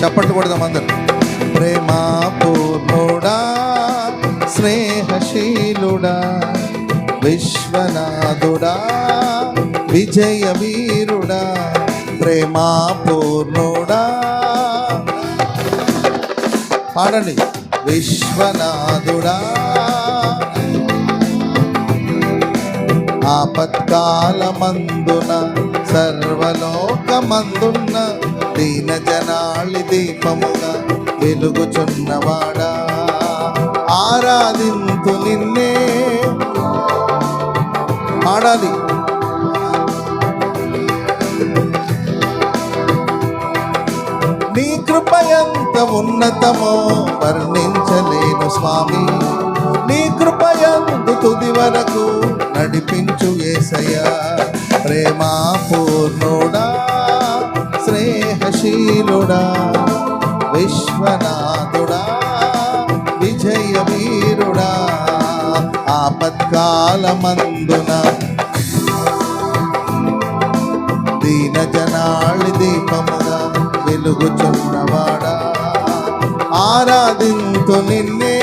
చప్పట్లు కొడదాం అందరు. ప్రేమా పూర్ణుడా స్నేహశీలుడా విశ్వనాథుడా విజయ వీరుడా ప్రేమా పూర్ణుడా. పాడండి. విశ్వనాథుడా ఆపత్కాలమందున సర్వలోకమందున్న దీన జనాళి దీపముగా వెలుగుచున్నవాడా. ఆరాధింపు నిన్నే. పాడాలి నీ కృప ఎంత ఉన్నతమో వర్ణించలేను స్వామి. నీ కృప ఎంత తుది వరకు నడిపించు ఏసయ్యా. ప్రేమా పూర్ణుడా స్నేహశీలుడా విశ్వనాథుడా విజయ వీరుడా ఆపత్కాలమందున. దీన జనాళి దీపముగా వెలుగుచున్నవాడా ఆరాధింతు నిన్నే.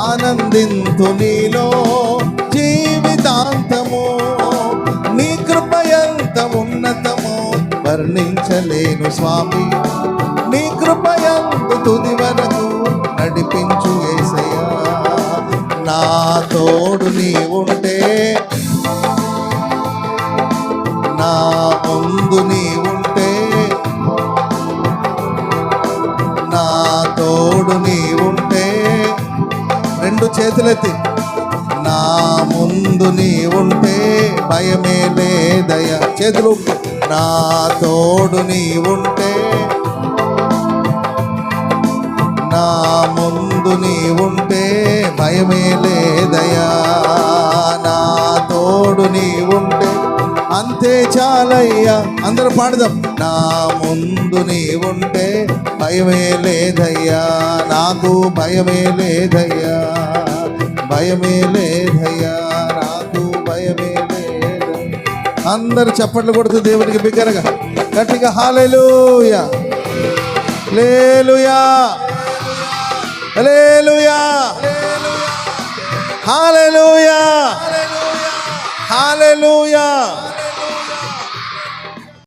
ఆనందింతు నీలో వర్ణించలేను స్వామి. నీ కృపయందు తుది వరకు నడిపించు ఏసయ్యా. నా తోడు నీ ఉంటే నా ముందు నీ ఉంటే నా తోడు నీ ఉంటే రెండు చేతులెత్తి నా ముందు నీ ఉంటే భయమే లేదయ చేతులు నా తోడు నీ ఉంటే నా ముందు నీ ఉంటే భయమే లేదయా? నా తోడు నీ ఉంటే అంతే చాలయ్యా. అందరూ పాడదాం. నా ముందు నీ ఉంటే భయమే లేదయ్యా. నాకు భయమే లేదయ్యా. భయమే లేదయ్యా. అందరు చప్పట్లు కొడుతూ దేవునికి బిగ్గరగా. గట్టిగా హాలేలుయా లేలుయా లేలుయా హాలేలుయా హాలేలుయా